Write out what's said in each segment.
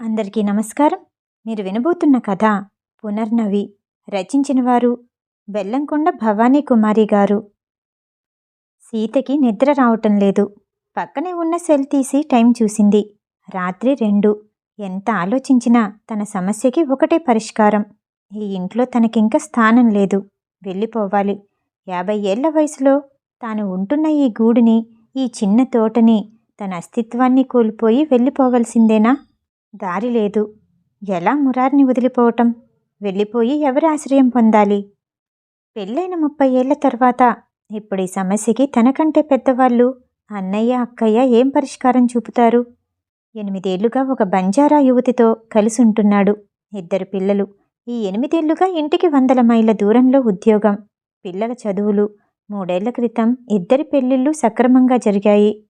అందరికీ నమస్కారం. మీరు వినబోతున్న కథ పునర్నవి. రచించిన వారు బెల్లంకొండ భవానీ కుమారి గారు. సీతకి నిద్ర రావటం లేదు. పక్కనే ఉన్న సెల్ తీసి టైం చూసింది. రాత్రి రెండు. ఎంత ఆలోచించినా తన సమస్యకి ఒకటే పరిష్కారం. ఈ ఇంట్లో తనకింక స్థానం లేదు. వెళ్ళిపోవాలి. యాభై ఏళ్ళ వయసులో తాను ఉంటున్న ఈ గూడుని ఈ చిన్న తోటని తన అస్తిత్వాన్ని కోల్పోయి వెళ్ళిపోవలసిందేనా? దారి లేదు. ఎలా మురారిని వదిలిపోవటం? వెళ్ళిపోయి ఎవరి ఆశ్రయం పొందాలి? పెళ్ళైన ముప్పై ఏళ్ళ తర్వాత ఇప్పుడు ఈ సమస్యకి తనకంటే పెద్దవాళ్ళు అన్నయ్య అక్కయ్య ఏం పరిష్కారం చూపుతారు? ఎనిమిదేళ్ళుగా ఒక బంజారా యువతితో కలిసి ఉంటున్నాడు ఇద్దరు పిల్లలు. ఈ ఎనిమిదేళ్ళుగా ఇంటికి వందల మైళ్ళ దూరంలో ఉద్యోగం పిల్లల చదువులు మూడేళ్ళ క్రితం ఇద్దరి పెళ్ళిళ్ళు సక్రమంగా జరిగాయి.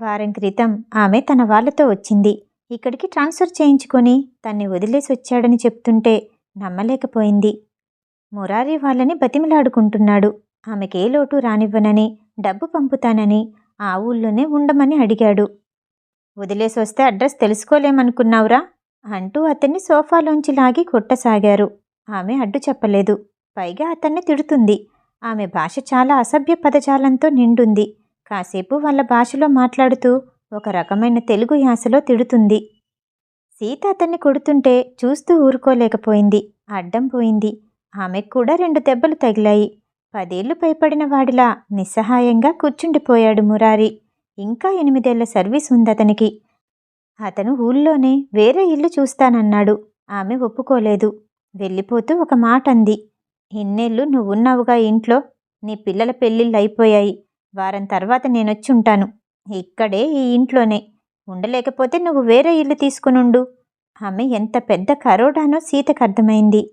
వారం క్రితం ఆమె తన వాళ్ళతో వచ్చింది. ఇక్కడికి ట్రాన్స్ఫర్ చేయించుకొని తన్ని వదిలేసి వచ్చాడని చెప్తుంటే నమ్మలేకపోయింది. మురారి వాళ్ళని బతిమిలాడుకుంటున్నాడు. ఆమెకే లోటు రానివ్వనని డబ్బు పంపుతానని ఆ ఊళ్ళోనే ఉండమని అడిగాడు. వదిలేసి వస్తే అడ్రస్ తెలుసుకోలేమనుకున్నావురా? అంటూ అతన్ని సోఫాలోంచి లాగి కొట్టసాగారు. ఆమె అడ్డు చెప్పలేదు. పైగా అతన్ని తిడుతుంది. ఆమె భాష చాలా అసభ్య పదజాలంతో నిండుంది. కాసేపు వాళ్ళ భాషలో మాట్లాడుతూ ఒక రకమైన తెలుగు యాసలో తిడుతుంది. సీత అతన్ని కొడుతుంటే చూస్తూ ఊరుకోలేకపోయింది. అడ్డం పోయింది. ఆమెకు కూడా రెండు దెబ్బలు తగిలాయి. పదేళ్ళు పైపడిన వాడిలా నిస్సహాయంగా కూర్చుండిపోయాడు మురారి. ఇంకా ఎనిమిదేళ్ళ సర్వీస్ ఉంది అతనికి. అతను ఊళ్ళోనే వేరే ఇల్లు చూస్తానన్నాడు. ఆమె ఒప్పుకోలేదు. వెళ్ళిపోతూ ఒక మాట అంది. ఇన్నేళ్ళు నువ్వున్నావుగా ఇంట్లో. నీ పిల్లల పెళ్ళిళ్ళు అయిపోయాయి. వారం తర్వాత నేనొచ్చి ఉంటాను ఇక్కడే ఈ ఇంట్లోనే. ఉండలేకపోతే నువ్వు వేరే ఇల్లు తీసుకునుండు. ఆమె ఎంత పెద్ద కరోడానో సీతకు అర్థమైంది.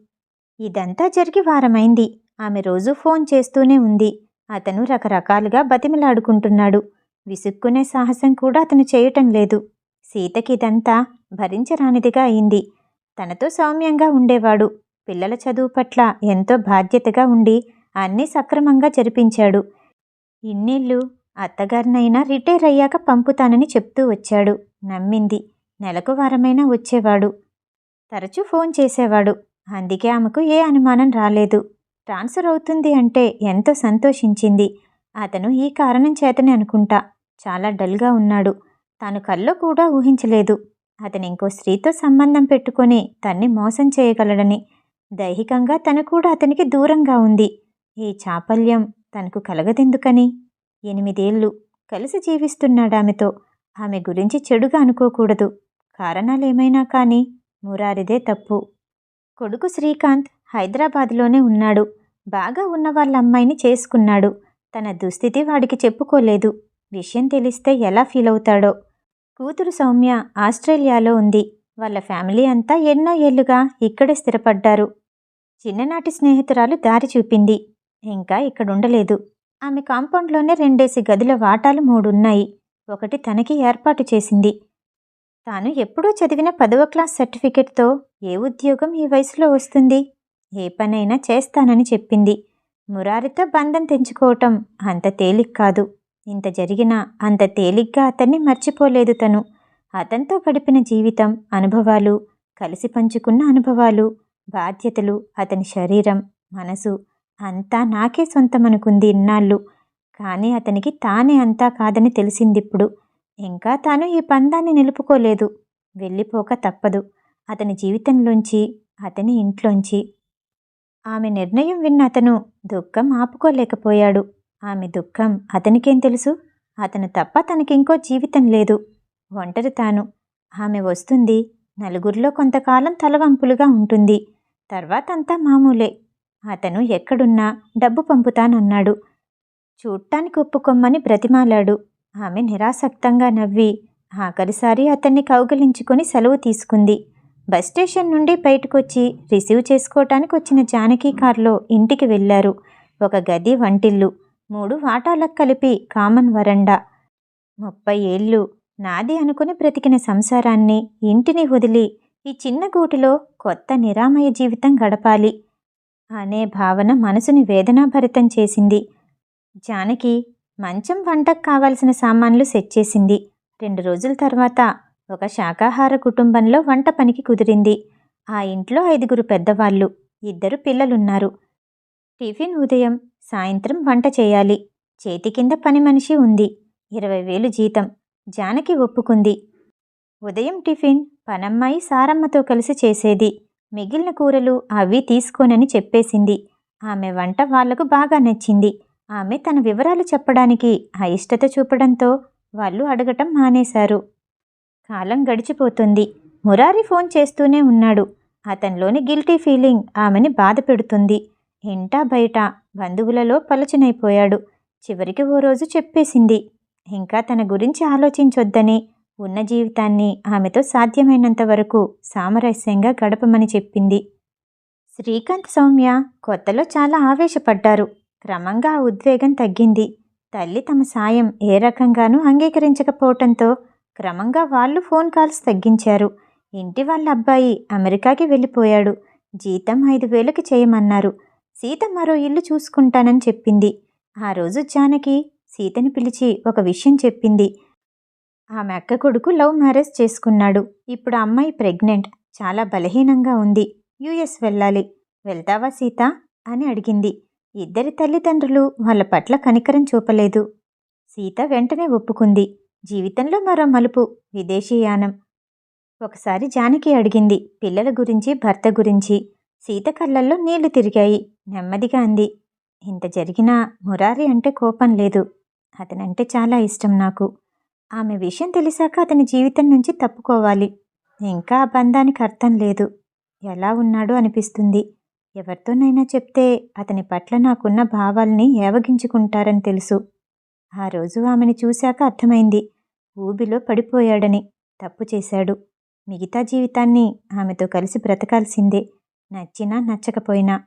ఇదంతా జరిగి వారమైంది. ఆమె రోజు ఫోన్ చేస్తూనే ఉంది. అతను రకరకాలుగా బతిమిలాడుకుంటున్నాడు. విసుక్కునే సాహసం కూడా అతను చేయటం లేదు. సీతకి ఇదంతా భరించరానిదిగా అయింది. తనతో సౌమ్యంగా ఉండేవాడు. పిల్లల చదువు పట్ల ఎంతో బాధ్యతగా ఉండి అన్నీ సక్రమంగా జరిపించాడు. ఇన్నిళ్ళు అత్తగారినైనా రిటైర్ అయ్యాక పంపుతానని చెప్తూ వచ్చాడు. నమ్మింది. నెలకు వారమైనా వచ్చేవాడు. తరచూ ఫోన్ చేసేవాడు. అందుకే ఆమెకు ఏ అనుమానం రాలేదు. ట్రాన్స్ఫర్ అవుతుంది అంటే ఎంతో సంతోషించింది. అతను ఈ కారణం చేతనే అనుకుంటా. చాలా డల్గా ఉన్నాడు. తాను కల్లో కూడా ఊహించలేదు. అతను ఇంకో స్త్రీతో సంబంధం పెట్టుకొని తన్ని మోసం చేయగలడని. దైహికంగా తను కూడా అతనికి దూరంగా ఉంది. ఈ చాపల్యం తనకు కలగదెందుకని? ఎనిమిదేళ్ళు కలిసి జీవిస్తున్నాడామెతో. ఆమె గురించి చెడుగా అనుకోకూడదు. కారణాలేమైనా కానీ మురారిదే తప్పు. కొడుకు శ్రీకాంత్ హైదరాబాద్లోనే ఉన్నాడు. బాగా ఉన్న వాళ్ళ అమ్మాయిని చేసుకున్నాడు. తన దుస్థితి వాడికి చెప్పుకోలేదు. విషయం తెలిస్తే ఎలా ఫీల్ అవుతాడో కూతురు సౌమ్య ఆస్ట్రేలియాలో ఉంది. వాళ్ళ ఫ్యామిలీ అంతా ఎన్నో ఏళ్ళుగా ఇక్కడే స్థిరపడ్డారు. చిన్ననాటి స్నేహితురాలు దారి చూపింది. ఇంకా ఇక్కడుండలేదు. ఆమె కాంపౌండ్లోనే రెండేసి గదుల వాటాలు మూడున్నాయి. ఒకటి తనకి ఏర్పాటు చేసింది. తాను ఎప్పుడూ చదివిన పదవ క్లాస్ సర్టిఫికెట్తో ఏ ఉద్యోగం ఈ వయసులో వస్తుంది? ఏ పనైనా చేస్తానని చెప్పింది. మురారితో బంధం తెంచుకోవటం అంత తేలిక్ కాదు. ఇంత జరిగినా అంత తేలిగ్గా అతన్ని మర్చిపోలేదు తను. అతనితో గడిపిన జీవితం అనుభవాలు కలిసి పంచుకున్న అనుభవాలు బాధ్యతలు అతని శరీరం మనసు అంతా నాకే సొంతమనుకుంది ఇన్నాళ్ళు. కానీ అతనికి తానే అంతా కాదని తెలిసిందిప్పుడు. ఇంకా తాను ఈ పందాన్ని నిలుపుకోలేదు. వెళ్ళిపోక తప్పదు. అతని జీవితంలోంచి అతని ఇంట్లోంచి. ఆమె నిర్ణయం విన్న అతను దుఃఖం ఆపుకోలేకపోయాడు. ఆమె దుఃఖం అతనికేం తెలుసు? అతను తప్ప తనకింకో జీవితం లేదు. ఒంటరి తాను. ఆమె వస్తుంది. నలుగురిలో కొంతకాలం తలవంపులుగా ఉంటుంది. తర్వాత అంతా మామూలే. అతను ఎక్కడున్నా డబ్బు పంపుతానన్నాడు. చూడటానికి ఒప్పుకొమ్మని బ్రతిమాలాడు. ఆమె నిరాసక్తంగా నవ్వి ఆఖరిసారి అతన్ని కౌగిలించుకొని సెలవు తీసుకుంది. బస్ స్టేషన్ నుండి బయటకొచ్చి రిసీవ్ చేసుకోవటానికి వచ్చిన జానకి కార్లో ఇంటికి వెళ్ళారు. ఒక గది వంటిల్లు మూడు వాటాలకు కలిపి కామన్ వరండా. ముప్పై ఏళ్ళు నాది అనుకుని బ్రతికిన సంసారాన్ని ఇంటిని వదిలి ఈ చిన్న గూటిలో కొత్త నిరామయ జీవితం గడపాలి. అనే భావన మనసుని వేదనాభరితం చేసింది. జానకి మంచం వంటకు కావాల్సిన సామాన్లు సెట్ చేసింది. రెండు రోజుల తర్వాత ఒక శాకాహార కుటుంబంలో వంట పనికి కుదిరింది. ఆ ఇంట్లో ఐదుగురు పెద్దవాళ్ళు ఇద్దరు పిల్లలున్నారు. టిఫిన్ ఉదయం సాయంత్రం వంట చేయాలి. చేతి కింద పని మనిషి ఉంది. ఇరవై వేలు జీతం. జానకి ఒప్పుకుంది. ఉదయం టిఫిన్ పనమ్మాయి సారమ్మతో కలిసి చేసేది. మిగిలిన కూరలు అవి తీసుకోనని చెప్పేసింది. ఆమె వంట వాళ్ళకు బాగా నచ్చింది. ఆమె తన వివరాలు చెప్పడానికి అయిష్టత చూపడంతో వాళ్ళు అడగటం మానేశారు. కాలం గడిచిపోతుంది. మురారి ఫోన్ చేస్తూనే ఉన్నాడు. అతనిలోని గిల్టీ ఫీలింగ్ ఆమెని బాధ పెడుతుంది. ఇంటా బయట బంధువులలో పలచనైపోయాడు. చివరికి ఓ రోజు చెప్పేసింది. ఇంకా తన గురించి ఆలోచించొద్దని ఉన్న జీవితాన్ని ఆమెతో సాధ్యమైనంత వరకు సామరస్యంగా గడపమని చెప్పింది. శ్రీకాంత్ సౌమ్య కొత్తలో చాలా ఆవేశపడ్డారు. క్రమంగా ఉద్వేగం తగ్గింది. తల్లి తమ సాయం ఏ రకంగానూ అంగీకరించకపోవటంతో క్రమంగా వాళ్ళు ఫోన్ కాల్స్ తగ్గించారు. ఇంటి వాళ్ళ అబ్బాయి అమెరికాకి వెళ్ళిపోయాడు. జీతం ఐదు వేలకి చేయమన్నారు. సీత మరో ఇల్లు చూసుకుంటానని చెప్పింది. ఆ రోజు జానకి సీతని పిలిచి ఒక విషయం చెప్పింది. ఆమె అక్క కొడుకు లవ్ మ్యారేజ్ చేసుకున్నాడు. ఇప్పుడు అమ్మాయి ప్రెగ్నెంట్. చాలా బలహీనంగా ఉంది. యుఎస్ వెళ్ళాలి. వెళ్తావా సీత? అని అడిగింది. ఇద్దరి తల్లిదండ్రులు వాళ్ళ పట్ల కనికరం చూపలేదు. సీత వెంటనే ఒప్పుకుంది. జీవితంలో మరో మలుపు. విదేశీయానం ఒకసారి జానకి అడిగింది. పిల్లల గురించి భర్త గురించి. సీత కళ్ళల్లో నీళ్ళు తిరిగాయి. నెమ్మదిగా అంది. ఇంత జరిగినా మురారి అంటే కోపం లేదు. అతనంటే చాలా ఇష్టం నాకు. ఆమె విషయం తెలిసాక అతని జీవితం నుంచి తప్పుకోవాలి. ఇంకా ఆ బంధానికి అర్థం లేదు. ఎలా ఉన్నాడో అనిపిస్తుంది. ఎవరితోనైనా చెప్తే అతని పట్ల నాకున్న భావాల్ని ఏవగించుకుంటారని తెలుసు. ఆ రోజు ఆమెను చూశాక అర్థమైంది. ఊబిలో పడిపోయాడని. తప్పు చేశాడు. మిగతా జీవితాన్ని ఆమెతో కలిసి బ్రతకాల్సిందే. నచ్చినా నచ్చకపోయినా.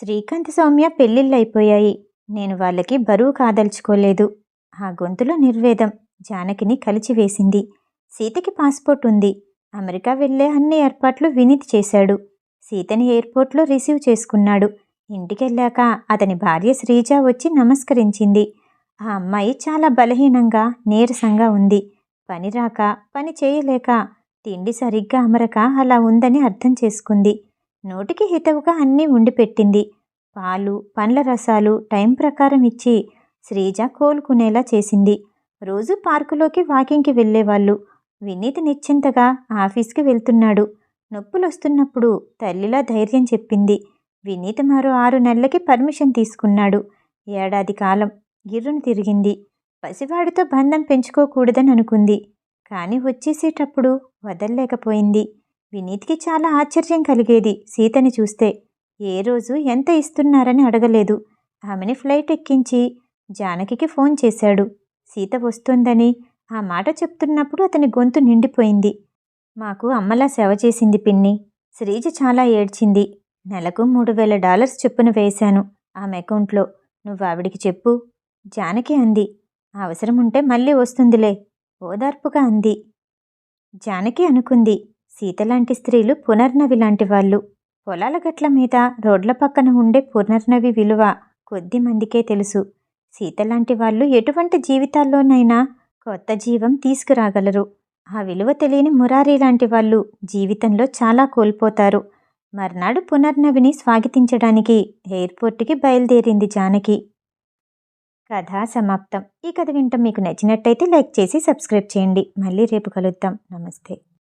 శ్రీకాంత్ సౌమ్య పెళ్ళిళ్ళైపోయాయి నేను వాళ్ళకి బరువు కాదలుచుకోలేదు. ఆ గొంతులో నిర్వేదం. జానకిని కలిచివేసింది. సీతకి పాస్పోర్ట్ ఉంది. అమెరికా వెళ్ళే అన్ని ఏర్పాట్లు వినీత్ చేశాడు. సీతని ఎయిర్పోర్ట్లో రిసీవ్ చేసుకున్నాడు. ఇంటికెళ్ళాక అతని భార్య శ్రీజ వచ్చి నమస్కరించింది. ఆ అమ్మాయి చాలా బలహీనంగా నీరసంగా ఉంది. పని రాక పని చేయలేక తిండి సరిగ్గా అమరక అలా ఉందని అర్థం చేసుకుంది. నోటికి హితవుగా అన్నీ ఉండిపెట్టింది పాలు పండ్ల రసాలు టైం ప్రకారం ఇచ్చి శ్రీజ కోలుకునేలా చేసింది. రోజు పార్కులోకి వాకింగ్కి వెళ్ళేవాళ్ళు. వినీత్ నిశ్చింతగా ఆఫీస్కి వెళ్తున్నాడు. నొప్పులొస్తున్నప్పుడు తల్లిలా ధైర్యం చెప్పింది. వినీత్ మరో ఆరు నెలలకి పర్మిషన్ తీసుకున్నాడు. ఏడాది కాలం గిర్రును తిరిగింది. పసివాడితో బంధం పెంచుకోకూడదని అనుకుంది. కానీ వచ్చేసేటప్పుడు వదల్లేకపోయింది. వినీత్కి చాలా ఆశ్చర్యం కలిగేది సీతని చూస్తే. ఏ రోజు ఎంత ఇస్తున్నారని అడగలేదు. ఆమెని ఫ్లైట్ ఎక్కించి జానకికి ఫోన్ చేశాడు. సీత వస్తోందని ఆ మాట చెప్తున్నప్పుడు అతని గొంతు నిండిపోయింది. మాకు అమ్మలా సేవ చేసింది పిన్ని. శ్రీజ చాలా ఏడ్చింది. నెలకు మూడు వేల డాలర్స్ చొప్పున వేశాను ఆమె అకౌంట్లో. నువ్వు ఆవిడికి చెప్పు. జానకి అంది. అవసరం ఉంటే మళ్ళీ వస్తుందిలే ఓదార్పుగా అంది. జానకి అనుకుంది. సీతలాంటి స్త్రీలు పునర్నవి లాంటి వాళ్ళు. పొలాల గట్ల మీద రోడ్ల పక్కన ఉండే పునర్నవి విలువ కొద్ది మందికే తెలుసు. సీత లాంటి వాళ్ళు ఎటువంటి జీవితాల్లోనైనా కొత్త జీవం తీసుకురాగలరు. ఆ విలువ తెలియని మురారి లాంటి వాళ్ళు జీవితంలో చాలా కోల్పోతారు. మర్నాడు పునర్నవిని స్వాగతించడానికి ఎయిర్పోర్ట్కి బయలుదేరింది జానకి. కథ సమాప్తం. ఈ కథ వింటాం మీకు నచ్చినట్టయితే లైక్ చేసి సబ్స్క్రైబ్ చేయండి. మళ్ళీ రేపు కలుద్దాం. నమస్తే.